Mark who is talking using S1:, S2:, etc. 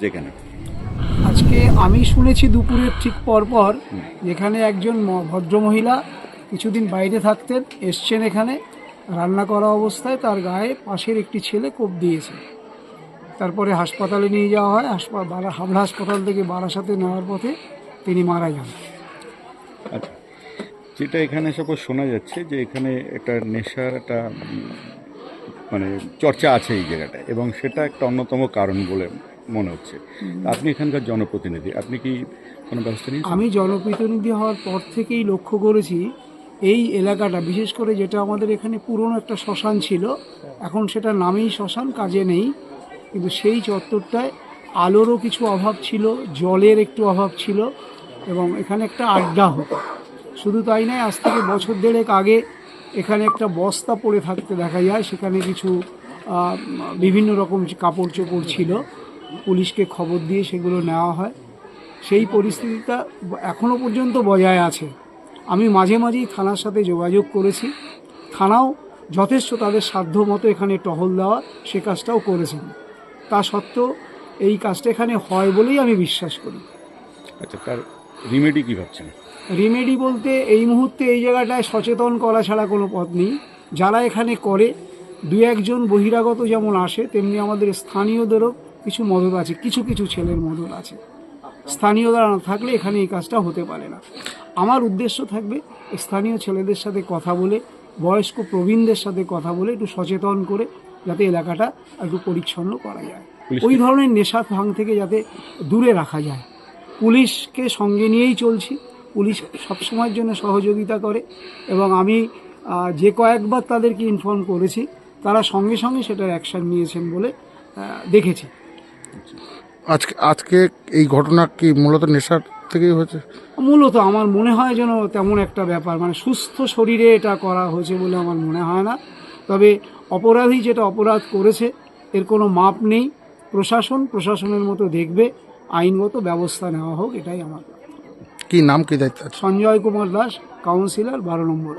S1: যেখানে।
S2: আজকে আমি শুনেছি দুপুরের ঠিক পরপর যেখানে একজন ভদ্রমহিলা কিছুদিন বাইরে থাকতেন এসছেন এখানে রান্না করা অবস্থায় তার গায়ে পাশের একটি ছেলে কোপ দিয়েছে। তারপরে হাসপাতালে নিয়ে যাওয়া হয় হাসপাতাল হাবড়া হাসপাতাল থেকে বারাসাতে নেওয়ার পথে তিনি মারা যান।
S1: আচ্ছা যেটা এখানে সাপোজ শোনা যাচ্ছে যে এখানে একটা নেশার একটা মানে চর্চা আছে এই জায়গাটায় এবং সেটা একটা অন্যতম কারণ বলে মনে হচ্ছে। আপনি এখানকার জনপ্রতিনিধি আপনি কি কোনো ব্যবস্থা নিয়েছেন?
S2: আমি জনপ্রতিনিধি হওয়ার পর থেকেই লক্ষ্য করেছি এই এলাকাটা বিশেষ করে যেটা আমাদের এখানে পুরনো একটা শ্মশান ছিল এখন সেটা নামেই শ্মশান কাজে নেই। কিন্তু সেই চত্বরটায় আলোরও কিছু অভাব ছিল জলের একটু অভাব ছিল এবং এখানে একটা আড্ডা হতো। শুধু তাই নয় আজ থেকে বছর দেড়েক আগে এখানে একটা বস্তা পড়ে থাকতে দেখা যায় সেখানে কিছু বিভিন্ন রকম কাপড় চোপড় ছিল। পুলিশকে খবর দিয়ে সেগুলো নেওয়া হয়। সেই পরিস্থিতিটা এখনও পর্যন্ত বজায় আছে। আমি মাঝে মাঝেই থানার সাথে যোগাযোগ করেছি। থানাও যথেষ্ট তাদের সাধ্য মতো এখানে টহল দেওয়া সে কাজটাও করেছেন। তা সত্ত্বেও এই কাজটা এখানে হয় বলেই আমি বিশ্বাস করি।
S1: আচ্ছা তার রিমেডি কী ভাবছেন?
S2: রিমেডি বলতে এই মুহূর্তে এই জায়গাটায় সচেতন করা ছাড়া কোনো পথ নেই। যারা এখানে করে দু একজন বহিরাগত যেমন আসে তেমনি আমাদের স্থানীয়দেরও কিছু মদত আছে কিছু কিছু ছেলের মদত আছে। স্থানীয়রা না থাকলে এখানে এই কাজটা হতে পারে না। আমার উদ্দেশ্য থাকবে স্থানীয় ছেলেদের সাথে কথা বলে বয়স্ক প্রবীণদের সাথে কথা বলে একটু সচেতন করে যাতে এলাকাটা একটু পরিচ্ছন্ন করা যায়। ওই ধরনের নেশা ভাঙ থেকে যাতে দূরে রাখা যায়। পুলিশকে সঙ্গে নিয়েই চলছি। পুলিশ সবসময়ের জন্য সহযোগিতা করে এবং আমি যে কয়েকবার তাদেরকে ইনফর্ম করেছি তারা সঙ্গে সঙ্গে সেটার অ্যাকশন নিয়েছেন বলে দেখেছি।
S3: আজকে আজকে এই ঘটনা কি মূলত নেশার থেকেই হয়েছে?
S2: মূলত আমার মনে হয় যেন তেমন একটা ব্যাপার। মানে সুস্থ শরীরে এটা করা হয়েছে বলে আমার মনে হয় না। তবে অপরাধী যেটা অপরাধ করেছে এর কোনো মাপ নেই। প্রশাসন প্রশাসনের মতো দেখবে। আইনগত ব্যবস্থা নেওয়া হোক এটাই আমার।
S3: কি নাম কি দায়িত্ব
S2: সঞ্জয় কুমার দাস কাউন্সিলর বারো নম্বর।